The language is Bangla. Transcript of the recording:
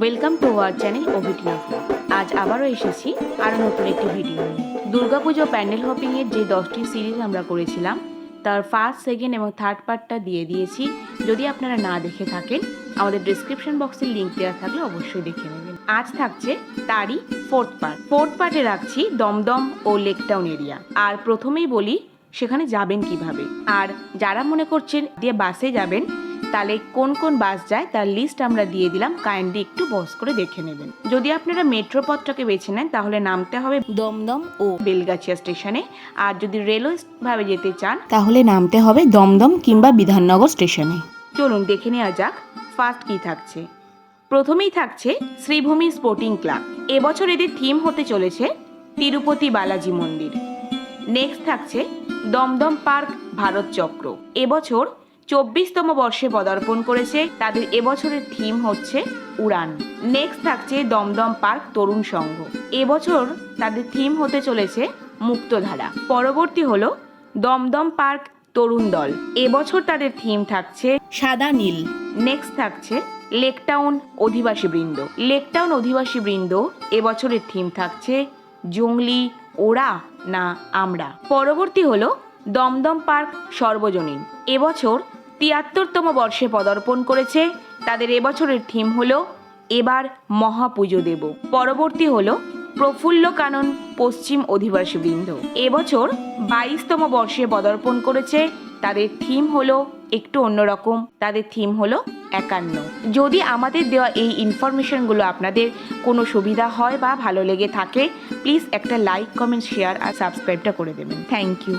Welcome to our channel OVT আজ আবারও এসেছি আরও নতুন একটি ভিডিও নিয়ে। দুর্গাপুজো প্যান্ডেল হপিংয়ের যে দশটি সিরিজ আমরা করেছিলাম, তার ফার্স্ট সেকেন্ড এবং থার্ড পার্টটা দিয়ে দিয়েছি। যদি আপনারা না দেখে থাকেন, আমাদের ডিসক্রিপশন বক্সের লিঙ্ক দেওয়া থাকলে অবশ্যই দেখে নেবেন। আজ থাকছে তারই ফোর্থ পার্ট ফোর্থ পার্টে রাখছি দমদম ও লেকটাউন এরিয়া আর প্রথমেই বলি, সেখানে যাবেন কীভাবে? আর যারা মনে করছেন দিয়ে বাসে যাবেন তাহলে কোন কোন বাস যায় তার লিস্ট আমরা দিয়ে দিলাম। কাইন্ডলি একটু বস করে দেখে নেবেন। যদি আপনারা মেট্রো পথটাকে বেছে নেন তাহলে নামতে হবে দমদম ও বেলগাছিয়া স্টেশনে আর যদি রেলওয়ে ভাবে যেতে চান তাহলে নামতে হবে দমদম কিংবা বিধাননগর স্টেশনে চলুন দেখে নেওয়া যাক ফার্স্ট কি থাকছে। প্রথমেই থাকছে শ্রীভূমি স্পোর্টিং ক্লাব এবছর এদের থিম হতে চলেছে তিরুপতি বালাজি মন্দির। নেক্সট থাকছে দমদম পার্ক ভারত চক্র। এবছর চব্বিশতম বর্ষে পদার্পণ করেছে। তাদের এবছরের থিম হচ্ছে উড়ান। নেক্সট থাকছে দমদম পার্ক তরুণ সংঘ। এবছর তাদের থিম হতে চলেছে মুক্তধারা। পরবর্তী হলো দমদম পার্ক তরুণ দল। এবছর তাদের থিম থাকছে সাদা নীল। নেক্সট থাকছে লেকটাউন অধিবাসী বৃন্দ। লেকটাউন অধিবাসী বৃন্দ এবছরের থিম থাকছে জঙ্গলি ওরা না আমরা। পরবর্তী হলো দমদম পার্ক সর্বজনীন। এবছর তিয়াত্তরতম বর্ষে পদার্পণ করেছে। তাদের এবছরের থিম হলো, এবার মহাপুজো দেব। পরবর্তী হলো প্রফুল্ল কানন পশ্চিম অধিবাসী বৃন্দ এবছর বাইশতম বর্ষে পদার্পণ করেছে। তাদের থিম হলো, একটু অন্যরকম। তাদের থিম হলো, একান্ন। যদি আমাদের দেওয়া এই ইনফরমেশনগুলো আপনাদের কোনো সুবিধা হয় বা ভালো লেগে থাকে, প্লিজ একটা লাইক, কমেন্ট, শেয়ার আর সাবস্ক্রাইবটা করে দেবেন। Thank you.